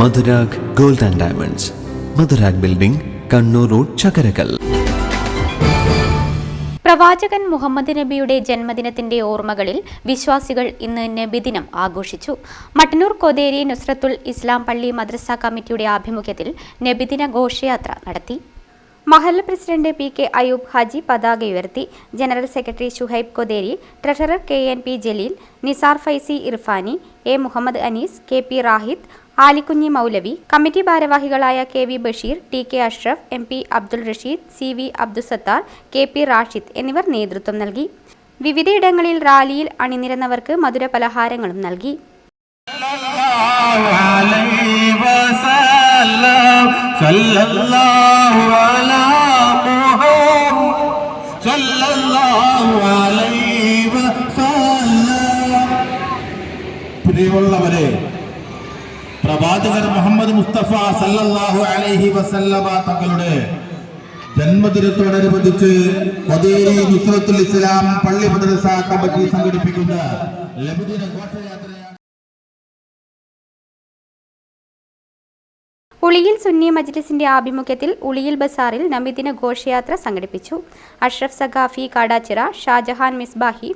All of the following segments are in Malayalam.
Madhurag gold and diamonds. Madhurag building Kannur road Chakkarakkal. പ്രവാചകൻ മുഹമ്മദ് നബിയുടെ ജന്മദിനത്തിന്റെ ഓർമ്മകളിൽ വിശ്വാസികൾ ഇന്ന് നബിദിനം ആഘോഷിച്ചു. മട്ടന്നൂർ കൊതേരി നുസ്രത്തുൽ ഇസ്ലാം പള്ളി മദ്രസ കമ്മിറ്റിയുടെ ആഭിമുഖ്യത്തിൽ നബിദിന ഘോഷയാത്ര നടത്തി. മഹല്ല president P K Ayub Haji പതാക ഉയർത്തി general secretary Shuhaib Kotheri treasurer K N P Jaleel Nisar Faizy Irfani A Muhammad Anees K P Rahid Alikunhi Maulavi committee ഭാരവാഹികളായ K V Basheer T K Ashraf M P Abdul Rasheed C V Abdussattar K P Rashid എന്നിവർ നേതൃത്വം നൽകി. വിവിധയിടങ്ങളിൽ റാലിയിൽ അണിനിരന്നവർക്ക് മധുര പലഹാരങ്ങളും നൽകി. സല്ലല്ലാഹു പ്രിയമുള്ളവരെ പ്രവാചകർ മുഹമ്മദ് മുസ്തഫ സല്ലല്ലാഹു അലൈഹി വസല്ലമ തങ്ങളുടെ ജന്മദിനത്തോടനുബന്ധിച്ച് നുസ്രത്തുൽ ഇസ്ലാം പള്ളി മദ്രസ കമ്മിറ്റി സംഘടിപ്പിക്കുന്ന ലബുദിന ഘോഷയാത്ര ഉളിയിൽ സുന്നി മജ്ലിസിന്റെ ആഭിമുഖ്യത്തിൽ ഉളിയിൽ ബസാറിൽ നബിദിന ഘോഷയാത്ര സംഘടിപ്പിച്ചു. Ashraf Saqafi Kadachira Shajahan Misbahi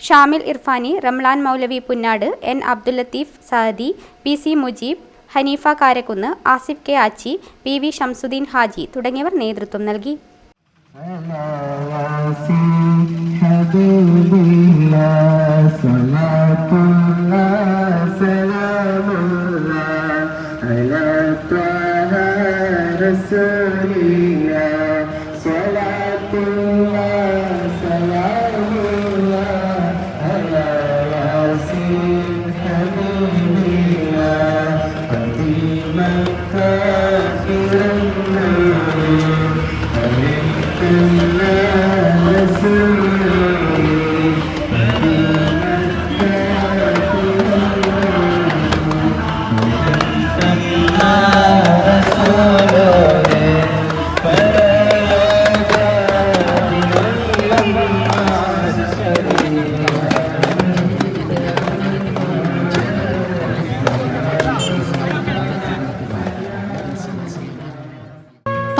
Shamil Irfani Ramlan Maulavi Punnad N Abdul Latheef Saadi P C Mujeeb Haneefa Karakkunnu Asif K Achi P V Shamsuddin Haji തുടങ്ങിയവർ നേതൃത്വം നൽകി حبيب الله صلاة الله سلام الله على طه رسول الله صلاة قديما كافرا